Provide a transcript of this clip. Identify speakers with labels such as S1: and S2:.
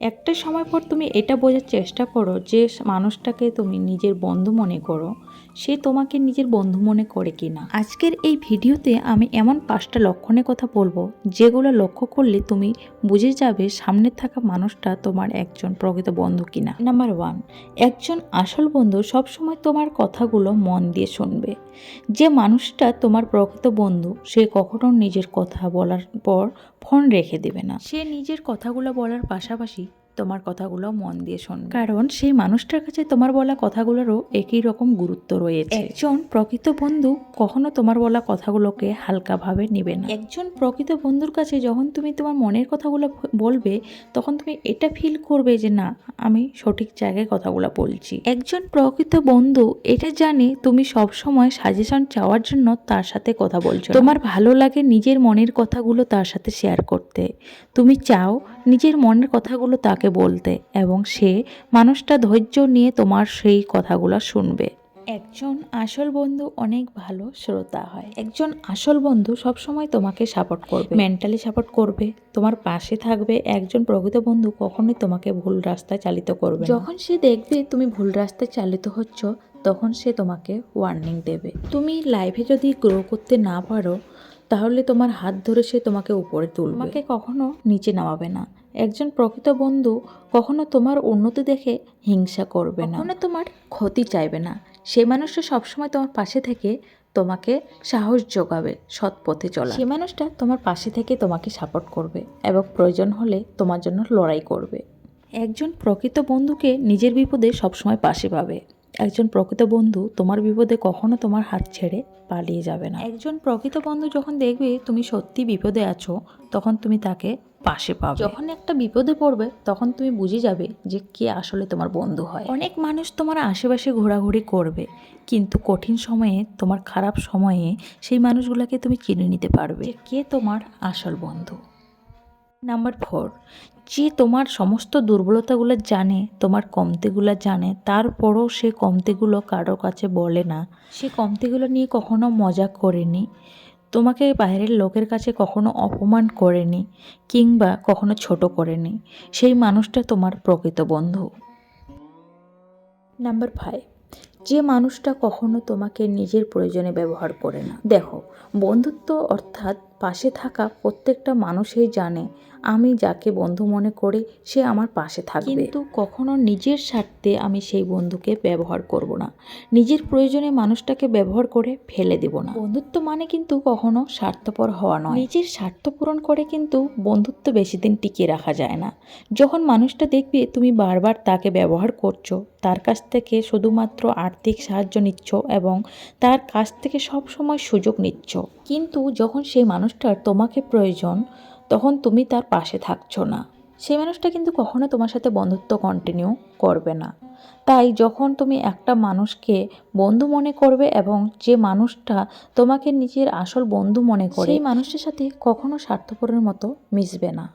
S1: একটা সময় পর তুমি এটা বোঝার চেষ্টা করো যে মানুষটাকে তুমি নিজের বন্ধু মনে করো, সে তোমাকে নিজের বন্ধু মনে করে কি না আজকের এই ভিডিওতে আমি এমন পাঁচটা লক্ষণের কথা বলব, যেগুলো লক্ষ্য করলে তুমি বুঝে যাবে সামনে থাকা মানুষটা তোমার একজন প্রকৃত বন্ধু কিনা। নাম্বার ওয়ান, একজন আসল বন্ধু সবসময় তোমার কথাগুলো মন দিয়ে শুনবে। যে মানুষটা তোমার প্রকৃত বন্ধু, সে কখনো নিজের কথা বলার পর ফোন রেখে দেবে না। সে নিজের কথাগুলো বলার পাশাপাশি তোমার কথাগুলো মন দিয়ে শোন কারণ সেই মানুষটার কাছে তোমার বলা কথাগুলোরও একই রকম গুরুত্ব রয়েছে। একজন প্রকৃত বন্ধু কখনো তোমার বলা কথাগুলোকে হালকাভাবে নেবে না। একজন প্রকৃত বন্ধুর কাছে যখন তুমি তোমার মনের কথাগুলো বলবে তখন তুমি এটা ফিল করবে যে না আমি সঠিক জায়গায় কথাগুলো বলছি। একজন প্রকৃত বন্ধু এটা জানে তুমি সব সময় সাজেশন চাওয়ার জন্য তার সাথে কথা বলছো তোমার ভালো লাগে নিজের মনের কথাগুলো তার সাথে শেয়ার করতে। তুমি চাও নিজের মনের কথাগুলো তাকে বলতে এবং সে মানুষটা ধৈর্য নিয়ে তোমার সেই কথাগুলো শুনবে। একজন আসল বন্ধু অনেক ভালো শ্রোতা হয়। একজন আসল বন্ধু সবসময় তোমাকে সাপোর্ট করবে। মেন্টালি সাপোর্ট করবে। তোমার পাশে থাকবে। একজন প্রকৃত বন্ধু কখনোই তোমাকে ভুল রাস্তায় চালিত করবে যখন সে দেখবে তুমি ভুল রাস্তায় চালিত হচ্ছ, তখন সে তোমাকে ওয়ার্নিং দেবে। তুমি লাইফে যদি গ্রো করতে না পারো তাহলে তোমার হাত ধরে সে তোমাকে উপরে তুলবে। তোমাকে কখনো নিচে নামাবে না। একজন প্রকৃত বন্ধু কখনো তোমার উন্নতি দেখে হিংসা করবে না। কখনো তোমার ক্ষতি চাইবে না। সে মানুষটা সবসময় তোমার পাশে থেকে তোমাকে সাহস যোগাবে সৎ পথে চলা সে মানুষটা তোমার পাশে থেকে তোমাকে সাপোর্ট করবে এবং প্রয়োজন হলে তোমার জন্য লড়াই করবে। একজন প্রকৃত বন্ধুকে নিজের বিপদে সবসময় পাশে পাবে। একজন প্রকৃত বন্ধু তোমার বিপদে কখনো তোমার হাত ছেড়ে পালিয়ে যাবে না। একজন প্রকৃত বন্ধু যখন দেখবে তুমি সত্যি বিপদে আছো তখন তুমি তাকে পাশে পাবে। যখন একটা বিপদে পড়বে তখন তুমি বুঝে যাবে যে কে আসলে তোমার বন্ধু হয়। অনেক মানুষ তোমার আশেপাশে ঘোরাঘুরি করবে কিন্তু কঠিন সময়ে তোমার খারাপ সময়ে সেই মানুষগুলোকে তুমি চিনে নিতে পারবে। কে তোমার আসল বন্ধু। নাম্বার ফোর যে তোমার সমস্ত দুর্বলতাগুলো জানে, তোমার কমতিগুলো জানে, তারপরও সে কমতিগুলো কারোর কাছে বলে না। সে কমতিগুলো নিয়ে কখনো মজা করেনি। তোমাকে বাইরের লোকের কাছে কখনো অপমান করেনি কিংবা কখনো ছোট করেনি। সেই মানুষটা তোমার প্রকৃত বন্ধু। নাম্বার ফাইভ যে মানুষটা কখনো তোমাকে নিজের প্রয়োজনে ব্যবহার করে না। দেখো বন্ধুত্ব অর্থাৎ পাশে থাকা প্রত্যেকটা মানুষই জানে আমি যাকে বন্ধু মনে করি সে আমার পাশে থাকবে। কিন্তু কখনো নিজের স্বার্থে আমি সেই বন্ধুকে ব্যবহার করব না। নিজের প্রয়োজনে মানুষটাকে ব্যবহার করে ফেলে দেব না। বন্ধুত্ব মানে কিন্তু কখনো স্বার্থপর হওয়া নয়। নিজের স্বার্থ পূরণ করে কিন্তু বন্ধুত্ব বেশি দিন টিকিয়ে রাখা যায় না। যখন মানুষটা দেখবে তুমি বারবার তাকে ব্যবহার করছ তার কাছ থেকে শুধুমাত্র আর্থিক সাহায্য নিচ্ছ এবং তার কাছ থেকে সব সময় সুযোগ নিচ্ছ। কিন্তু যখন সেই মানুষটার তোমাকে প্রয়োজন, তখন তুমি তার পাশে থাকছো না। সেই মানুষটা কিন্তু কখনো তোমার সাথে বন্ধুত্ব কন্টিনিউ করবে না। তাই যখন তুমি একটা মানুষকে বন্ধু মনে করবে এবং যে মানুষটা তোমাকে নিজের আসল বন্ধু মনে করে, সেই মানুষটার সাথে কখনো স্বার্থপরের মতো মিশবে না।